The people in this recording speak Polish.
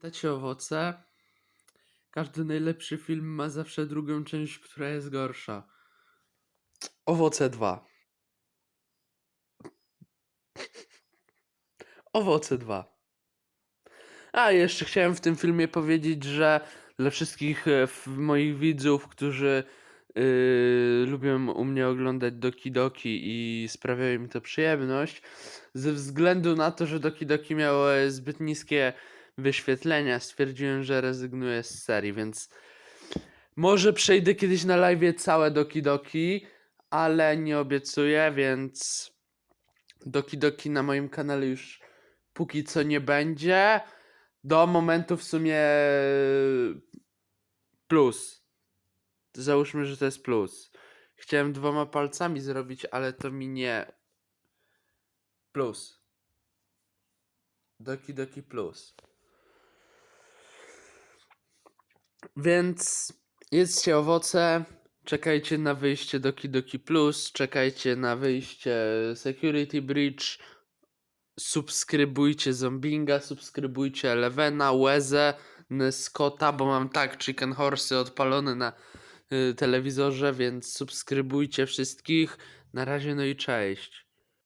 Pamiętacie owoce? Każdy najlepszy film ma zawsze drugą część, która jest gorsza. Owoce 2. Owoce 2. A jeszcze chciałem w tym filmie powiedzieć, że dla wszystkich e, moich widzów, którzy yy, lubią u mnie oglądać Doki Doki i sprawiają mi to przyjemność, ze względu na to, że Doki Doki miało zbyt niskie wyświetlenia, stwierdziłem, że rezygnuję z serii, więc może przejdę kiedyś na live całe Doki Doki, ale nie obiecuję, więc Doki Doki na moim kanale już póki co nie będzie. Do momentu w sumie plus. Załóżmy, że to jest plus. Chciałem dwoma palcami zrobić, ale to mi nie. Plus. Doki Doki plus. Więc jedzcie owoce, czekajcie na wyjście Doki Doki Plus, czekajcie na wyjście Security Bridge, subskrybujcie Zombinga, subskrybujcie Elevena, Łezę, Scotta, bo mam tak Chicken Horsey odpalone na telewizorze, więc subskrybujcie wszystkich. Na razie, no i cześć.